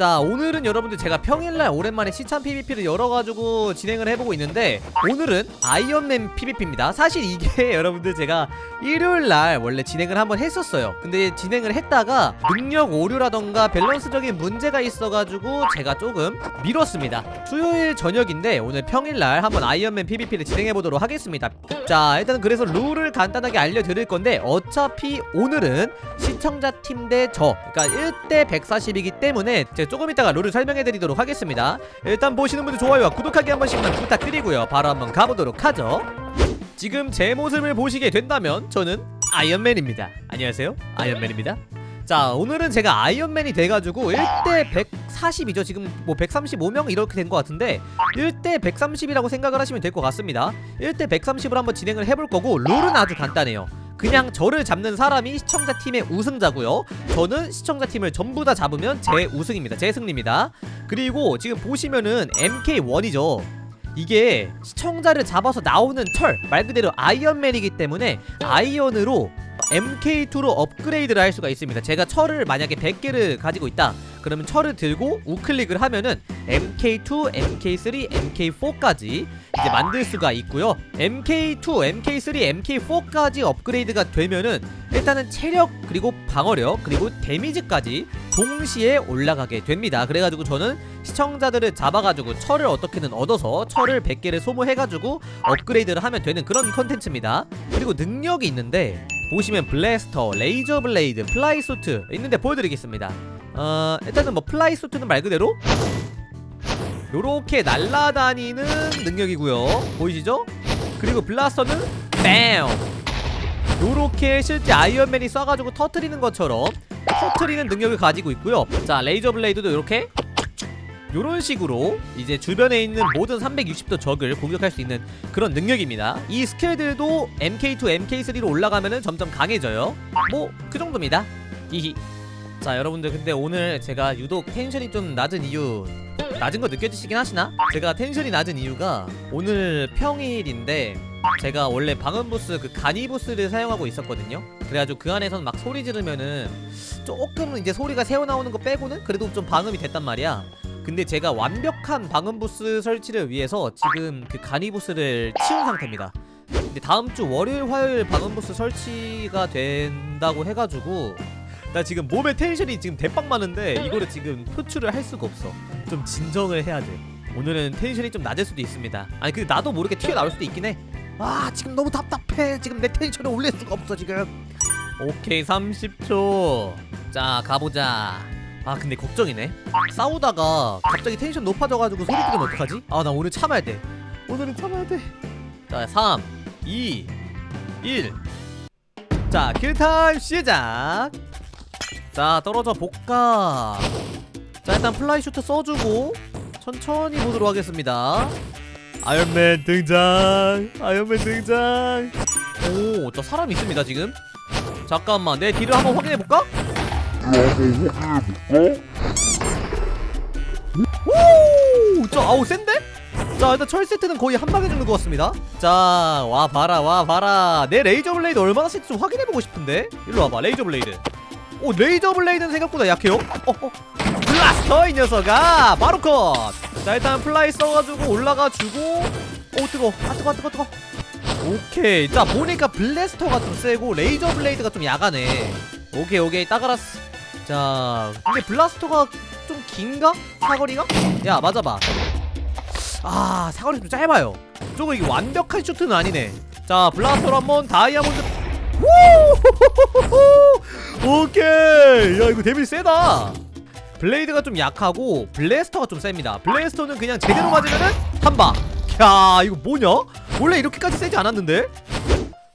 자 오늘은 여러분들 제가 평일날 오랜만에 시참 PVP를 열어가지고 진행을 해보고 있는데 오늘은 아이언맨 PVP입니다. 사실 이게 여러분들 제가 일요일날 원래 진행을 한번 했었어요. 근데 진행을 했다가 능력 오류라던가 밸런스적인 문제가 있어가지고 제가 조금 미뤘습니다. 수요일 저녁인데 오늘 평일날 한번 아이언맨 PVP를 진행해보도록 하겠습니다. 자 일단 그래서 룰을 간단하게 알려드릴 건데 어차피 오늘은 시청자 팀 대 저 그러니까 1대 140이기 때문에 제가 조금 이따가 룰을 설명해 드리도록 하겠습니다. 일단 보시는 분들 좋아요와 구독하기 한 번씩만 부탁드리고요. 바로 한번 가보도록 하죠. 지금 제 모습을 보시게 된다면 저는 아이언맨입니다. 안녕하세요. 아이언맨입니다. 자 오늘은 제가 아이언맨이 돼가지고 1대 140이죠. 지금 뭐 135명 이렇게 된 것 같은데 1대 130이라고 생각을 하시면 될 것 같습니다. 1대 130으로 한번 진행을 해볼 거고 룰은 아주 간단해요 그냥 저를 잡는 사람이 시청자 팀의 우승자고요. 저는 시청자 팀을 전부 다 잡으면 제 우승입니다. 제 승리입니다. 그리고 지금 보시면은 MK1이죠. 이게 시청자를 잡아서 나오는 철 말 그대로 아이언맨이기 때문에 아이언으로 MK2로 업그레이드를 할 수가 있습니다. 제가 철을 만약에 100개를 가지고 있다. 그러면 철을 들고 우클릭을 하면은 MK2, MK3, MK4까지 이제 만들 수가 있고요. MK2, MK3, MK4까지 업그레이드가 되면은 일단은 체력 그리고 방어력 그리고 데미지까지 동시에 올라가게 됩니다. 그래가지고 저는 시청자들을 잡아가지고 철을 어떻게든 얻어서 철을 100개를 소모해가지고 업그레이드를 하면 되는 그런 컨텐츠입니다. 그리고 능력이 있는데 보시면 블래스터, 레이저 블레이드, 플라이 소트 있는데 보여드리겠습니다. 어 일단은 뭐 플라이 소트는 말 그대로 요렇게 날아다니는 능력이고요. 보이시죠? 그리고 블라스터는 뱀. 요렇게 실제 아이언맨이 쏴가지고 터트리는 것처럼 터트리는 능력을 가지고 있고요. 자 레이저 블레이드도 요렇게 요런 식으로 이제 주변에 있는 모든 360도 적을 공격할 수 있는 그런 능력입니다. 이 스킬들도 MK2, MK3로 올라가면은 점점 강해져요. 뭐 그 정도입니다. 히히. 자 여러분들 근데 오늘 제가 유독 텐션이 좀 낮은 이유 낮은 거 느껴지시긴 하시나? 제가 텐션이 낮은 이유가 오늘 평일인데 제가 원래 방음부스 그 가니부스를 사용하고 있었거든요. 그래가지고 그 안에서는 막 소리 지르면은 조금 이제 소리가 새어 나오는 거 빼고는 그래도 좀 방음이 됐단 말이야. 근데 제가 완벽한 방음부스 설치를 위해서 지금 그 가니부스를 치운 상태입니다. 근데 다음 주 월요일 화요일 방음부스 설치가 된다고 해가지고 나 지금 몸에 텐션이 지금 대빵 많은데 이거를 지금 표출을 할 수가 없어. 좀 진정을 해야 돼. 오늘은 텐션이 좀 낮을 수도 있습니다. 아니 근데 나도 모르게 튀어나올 수도 있긴 해. 와 지금 너무 답답해. 지금 내 텐션을 올릴 수가 없어 지금. 오케이 30초. 자 가보자. 아 근데 걱정이네. 싸우다가 갑자기 텐션 높아져가지고 소리 지르면 어떡하지? 아 나 오늘 참아야 돼. 오늘은 참아야 돼. 자 3, 2, 1. 자 킬타임 시작. 자 떨어져 볼까 자 일단 플라이 슈트 써주고 천천히 보도록 하겠습니다. 아이언맨 등장! 아이언맨 등장! 오저 사람 있습니다 지금. 잠깐만 내 뒤를 한번 확인해볼까? 오저 아우 센데? 자 일단 철 세트는 거의 한 방에 죽는 것 같습니다. 자 와 봐라 와 봐라. 내 레이저 블레이드 얼마나 센지 좀 확인해보고 싶은데? 일로 와봐 레이저 블레이드. 오 레이저 블레이드는 생각보다 약해요? 어, 어. 블라스터 이 녀석아. 바로 컷자 일단 플라이 써가지고 올라가주고. 오 뜨거 아 뜨거 뜨거 뜨거 오케이. 자 보니까 블래스터가 좀 세고 레이저 블레이드가 좀 야가네 오케이 오케이. 따가라스. 자 근데 블라스터가 좀 긴가? 사거리가? 야 맞아봐. 아 사거리 좀 짧아요. 저거 이게 완벽한 슈트는 아니네. 자 블라스터로 한번 다이아몬드. 우! 오케이. 야 이거 데미지 세다 블레이드가 좀 약하고 블래스터가 좀 셉니다. 블래스터는 그냥 제대로 맞으면은 한방 야 이거 뭐냐? 원래 이렇게까지 세지 않았는데?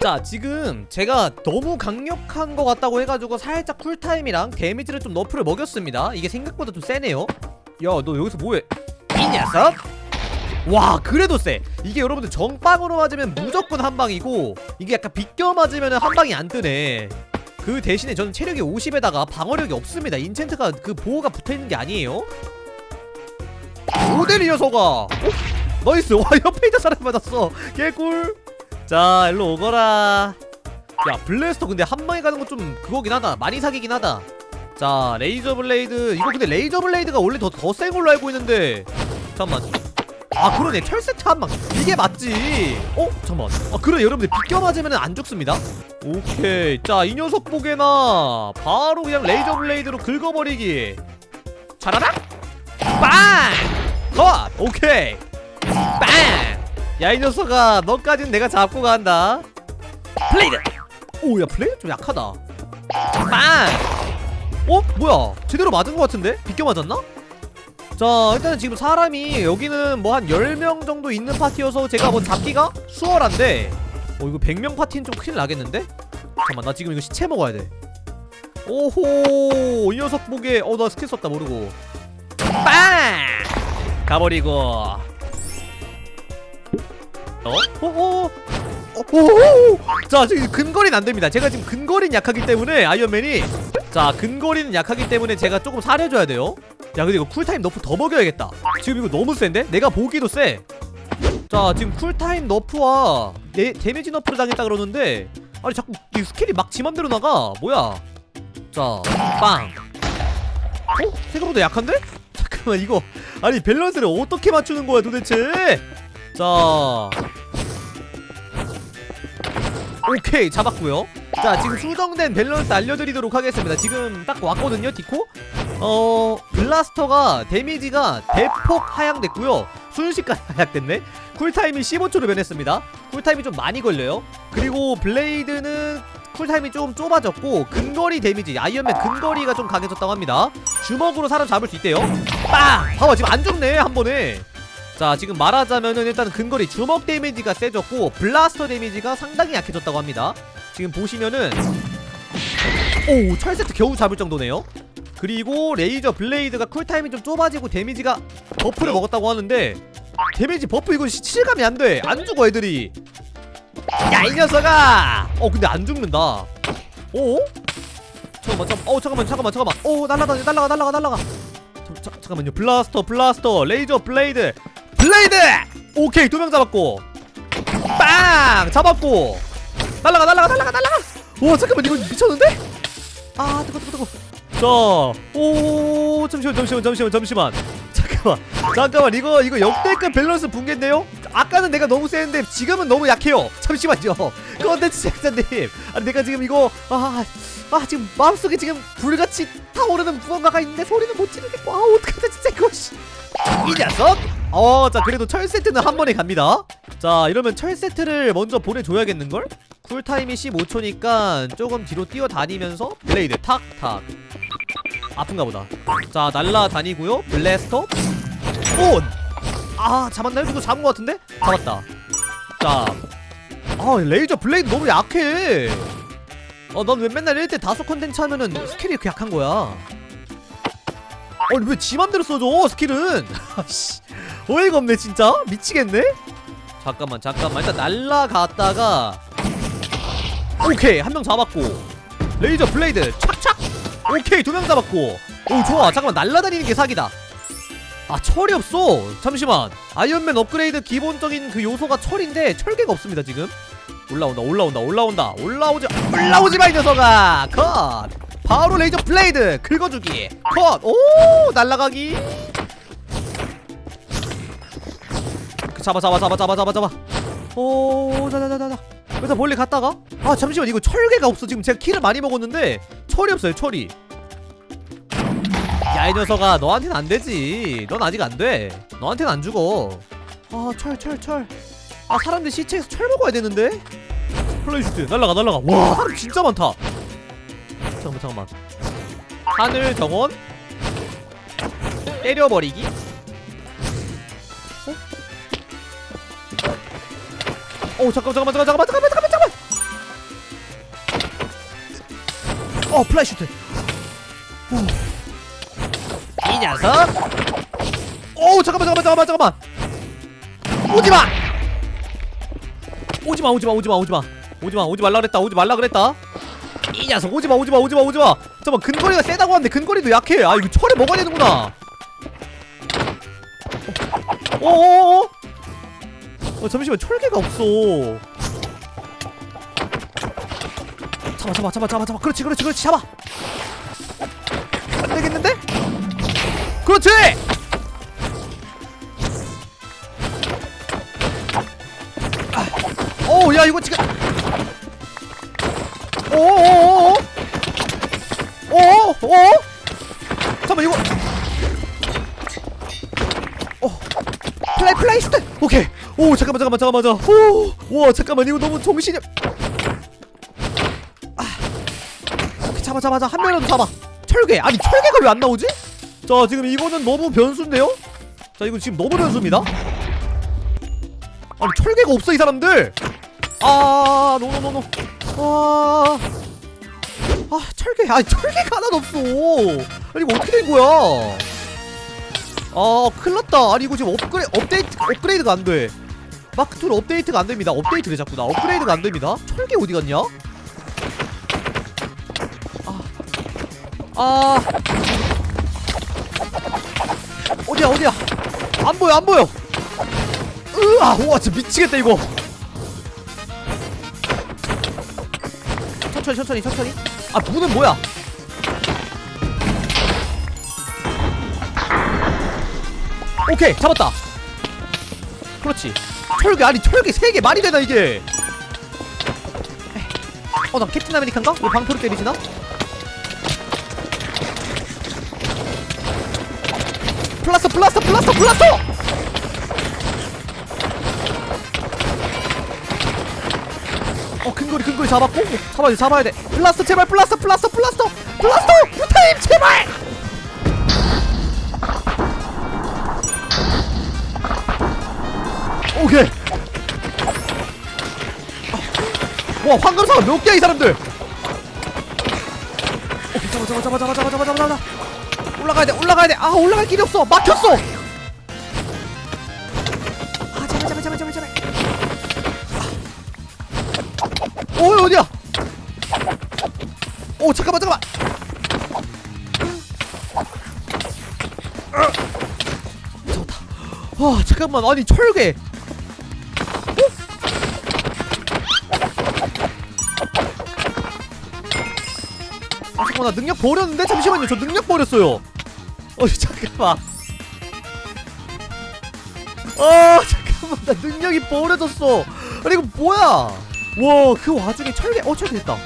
자 지금 제가 너무 강력한 것 같다고 해가지고 살짝 쿨타임이랑 데미지를 좀 너프를 먹였습니다. 이게 생각보다 좀 세네요. 야 너 여기서 뭐해? 이 녀석? 와 그래도 세. 이게 여러분들 정빵으로 맞으면 무조건 한 방이고 이게 약간 비껴 맞으면 한 방이 안 뜨네 그 대신에 저는 체력이 50에다가 방어력이 없습니다. 인챈트가 그 보호가 붙어있는 게 아니에요. 모델 이 녀석아! 어? 나이스! 와 옆에 있는 사람 맞았어. 개꿀. 자 일로 오거라. 야 블래스터 근데 한 방에 가는 거 좀 그거긴 하다. 많이 사기긴 하다. 자 레이저 블레이드. 이거 근데 레이저 블레이드가 원래 더 더 센 걸로 알고 있는데. 잠깐만 아 그러네. 철새차 한방. 이게 맞지. 어 잠깐만. 아 그래 여러분들. 비껴 맞으면 안 죽습니다. 오케이. 자 이 녀석 보게나. 바로 그냥 레이저 블레이드로 긁어버리기. 차라락 빵컷! 오케이. 빵 야 이 녀석아. 너까진 내가 잡고 간다. 블레이드! 오야 블레이드 좀 약하다. 빵! 어? 뭐야? 제대로 맞은 것 같은데? 비껴 맞았나? 자 일단은 지금 사람이 여기는 뭐 한 10명 정도 있는 파티여서 제가 뭐 잡기가 수월한데 어 이거 100명 파티는 좀 큰일 나겠는데? 잠깐만 나 지금 이거 시체 먹어야 돼. 오호 이 녀석 보게 어 나 스킬 썼다 모르고. 빵! 가버리고. 어? 어어 오호! 자 지금 근거리는 안됩니다. 제가 지금 근거리는 약하기 때문에 아이언맨이 자 근거리는 약하기 때문에 제가 조금 사려줘야 돼요 야 근데 이거 쿨타임 너프 더 먹여야겠다. 지금 이거 너무 센데? 내가 보기도 세 자 지금 쿨타임 너프와 네, 데미지 너프를 당했다 그러는데 아니 자꾸 이 스킬이 막 지맘대로 나가. 뭐야? 자빵. 어? 생각보다 약한데? 잠깐만 이거. 아니 밸런스를 어떻게 맞추는 거야 도대체? 자. 오케이 잡았고요. 자 지금 수정된 밸런스 알려드리도록 하겠습니다. 지금 딱 왔거든요 디코 어 블라스터가 데미지가 대폭 하향됐고요. 순식간에 하향됐네. 쿨타임이 15초로 변했습니다. 쿨타임이 좀 많이 걸려요. 그리고 블레이드는 쿨타임이 좀 좁아졌고 근거리 데미지 아이언맨 근거리가 좀 강해졌다고 합니다. 주먹으로 사람 잡을 수 있대요. 빵! 봐봐 지금 안 죽네 한 번에. 자 지금 말하자면은 일단 근거리 주먹 데미지가 세졌고 블라스터 데미지가 상당히 약해졌다고 합니다. 지금 보시면은 오 철세트 겨우 잡을 정도네요 그리고 레이저 블레이드가 쿨타임이 좀 좁아지고 데미지가 버프를 먹었다고 하는데 데미지 버프 시- 실감이 안 돼. 안 죽어 애들이. 야 이 녀석아! 어 근데 안 죽는다. 어? 잠깐만 잠깐만 어 잠깐만 잠깐만 잠깐만. 어 날라가 날라가 날라가 날라가. 잠, 잠, 잠깐만요. 블라스터 블라스터. 레이저 블레이드. 블레이드! 오케이 두 명 잡았고. 빵! 잡았고. 날라가 날라가 날라가 날라가. 와 잠깐만 이거 미쳤는데? 아 뜨거 뜨거 뜨거 자 오 잠시만 잠시만 잠시만 잠시만. 잠깐만 잠깐만 이거 이거 역대급 밸런스 붕괴인데요? 아까는 내가 너무 세는데 지금은 너무 약해요. 잠시만요. 컨텐츠 제작자님 아니 내가 지금 이거 아, 아 지금 마음속에 지금 불같이 타오르는 무언가가 있는데 소리는 못 지르겠고 아 어떡하지 진짜 이거 씨. 이 녀석! 어 자 그래도 철 세트는 한 번에 갑니다. 자 이러면 철 세트를 먼저 보내줘야겠는걸? 쿨타임이 15초니까 조금 뒤로 뛰어다니면서 블레이드 탁탁 아픈가 보다. 자 날라다니고요. 블래스터. 온! 아 잡았나요? 이거 잡은 것 같은데? 잡았다. 자. 아, 레이저 블레이드 너무 약해. 어, 넌 왜 맨날 1대 다섯 컨텐츠 하면은 스킬이 이렇게 약한 거야? 아니 왜 지 맘대로 써줘 스킬은? 어이가 없네 진짜? 미치겠네? 잠깐만 잠깐만. 일단 날라갔다가 오케이 한 명 잡았고. 레이저 블레이드 착착 오케이 두 명 잡았고. 오 좋아. 잠깐만 날라다니는 게 사기다. 아 철이 없어. 잠시만. 아이언맨 업그레이드 기본적인 그 요소가 철인데 철개가 없습니다 지금. 올라온다 올라온다 올라온다. 올라오지 올라오지 마이 녀석아. 컷. 바로 레이저 블레이드 긁어주기. 컷오 날라가기. 그 잡아 잡아 잡아 잡아 잡아 잡아. 오 자자자자자. 일단 멀리 갔다가? 아 잠시만. 이거 철개가 없어. 지금 제가 키를 많이 먹었는데 철이 없어요 철이 야이 녀석아 너한테는 안 되지. 넌 아직 안돼. 너한테는 안 죽어. 아철 철 철. 아 사람들 시체에서 철 먹어야 되는데? 플레이슈트 날라가 날라가. 와 사람 진짜 많다. 잠깐만 잠깐만. 하늘 정원? 때려버리기? 어? 어 잠깐만 잠깐만 잠깐만 잠깐만 잠깐만 잠깐만 어 플라이슈트 이 녀석. 오 잠깐만 잠깐만 잠깐만 잠깐만. 오지마! 오지마 오지마 오지마 오지마. 오지마 오지 말라 그랬다 오지 말라 그랬다. 이 녀석. 오지마 오지마 오지마 오지마. 잠깐만 근거리가 세다고 하는데 근거리도 약해. 아 이거 철에 먹어야 되는구나. 어어어 어? 잠시만 철개가 없어. 잡아 잡아 잡아 잡아 잡아. 그렇지 그렇지 그렇지. 잡아 그렇지! 아. 오야 이거 지금. 오오오 오 오오 잠깐만 이거. 어. 플라이 플라이 스트 오케이. 오 잠깐만 잠깐만 잠깐만 잠깐만. 오와 잠깐만 이거 너무 정신이. 아. 오케이, 잡아 잡아 잡아. 한 명이라도 잡아. 철괴. 아니 철괴가 왜 안 나오지? 자 지금 이거는 너무 변수인데요? 자 이거 지금 너무 변수입니다. 아니 철괴가 없어 이 사람들! 아 노노노노. 아, 아 철괴 아니 철괴가 하나도 없어. 아니 이거 어떻게 된 거야? 아 큰일났다. 아니 이거 지금 업그레 업데이트 업그레이드가 안돼. 마크2 업데이트가 안됩니다. 업데이트래 자꾸 나? 업그레이드가 안됩니다. 철괴 어디 갔냐? 아, 아 어디야 어디야? 안 보여 안 보여. 으아 우와 진짜 미치겠다 이거. 천천히 천천히 천천히. 아 문은 뭐야? 오케이 잡았다. 그렇지. 철괴 아니 철괴 3개 말이 되나 이게? 어 나 캡틴 아메리칸가? 왜 방포를 때리지나? 플라스터 플라스터 플라스터 플라스터! 어 큰거리 큰거리 잡았고. 어, 잡아야 돼 잡아야 돼. 플라스터 제발 플라스터 플라스터 플라스터! 플라스터! 풀타임 제발! 오케이. 아, 와 황금사가 몇 개야 이 사람들? 오케이 잡아 잡아 잡아 잡아 잡아 잡아 잡아 잡아 올라가야 돼 올라가야 돼아 올라갈 길이 없어. 막혔어. 아 제발 제발 제발 제발 제발. 아. 어 어디야? 오 잠깐만 잠깐만. 잡았다. 아 잠깐만. 아니 철괴 아 잠깐만. 나 능력 버렸는데? 잠시만요. 저 능력 버렸어요. 어 잠깐만 아 잠깐만. 나 능력이 버려졌어. 아니 이거 뭐야? 와그 와중에 철괴 어 철괴 됐다.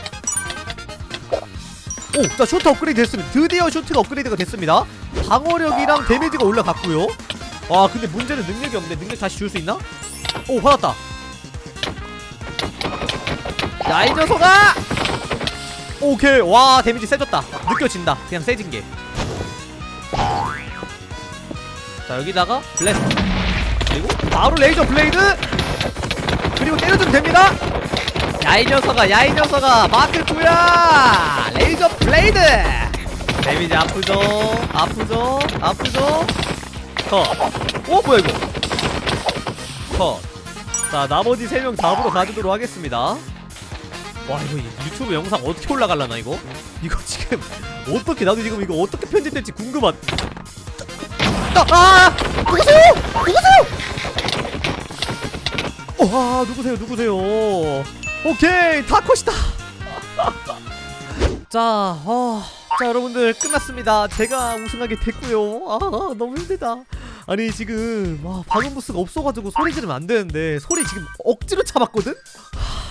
오자 슈트 업그레이드 됐습니다. 드디어 슈트가 업그레이드가 됐습니다. 방어력이랑 데미지가 올라갔고요. 와 근데 문제는 능력이 없는데 능력 다시 줄 수 있나? 오 받았다. 야 이 녀석아! 오케이. 와 데미지 세졌다. 느껴진다. 그냥 세진 게 자 여기다가 블래스터 그리고 바로 레이저 블레이드. 그리고 때려주면 됩니다. 야이 녀석아 야이 녀석아 마크 9야! 레이저 블레이드! 데미지 아프죠? 아프죠? 아프죠? 컷어 뭐야 이거? 컷자 나머지 3명 잡으러 가주도록 하겠습니다. 와 이거 유튜브 영상 어떻게 올라갈라나 이거? 이거 지금 어떻게 나도 지금 이거 어떻게 편집될지 궁금한 아! 아! 누구세요? 누구세요? 와 누구세요 누구세요 오케이 다 컷이다 자, 어, 자 여러분들 끝났습니다 제가 우승하게 됐고요 아 너무 힘들다 아니 지금 와 방음 부스가 없어가지고 소리 지르면 안 되는데 소리 지금 억지로 참았거든?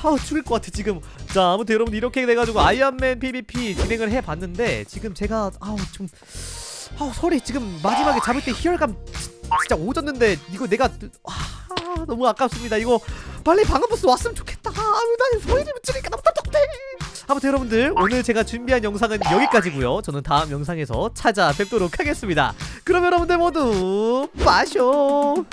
아 죽을 것 같아 지금 자 아무튼 여러분 이렇게 돼가지고 아이언맨 PVP 진행을 해봤는데 지금 제가 아우 좀 아우 소리 지금 마지막에 잡을 때 희열감 지- 진짜 오졌는데 이거 내가 아 너무 아깝습니다. 이거 빨리 방음부스 왔으면 좋겠다. 아나 소리 좀 지르니까 너무 답답해. 아무튼 여러분들 오늘 제가 준비한 영상은 여기까지고요. 저는 다음 영상에서 찾아뵙도록 하겠습니다. 그럼 여러분들 모두 빠쇼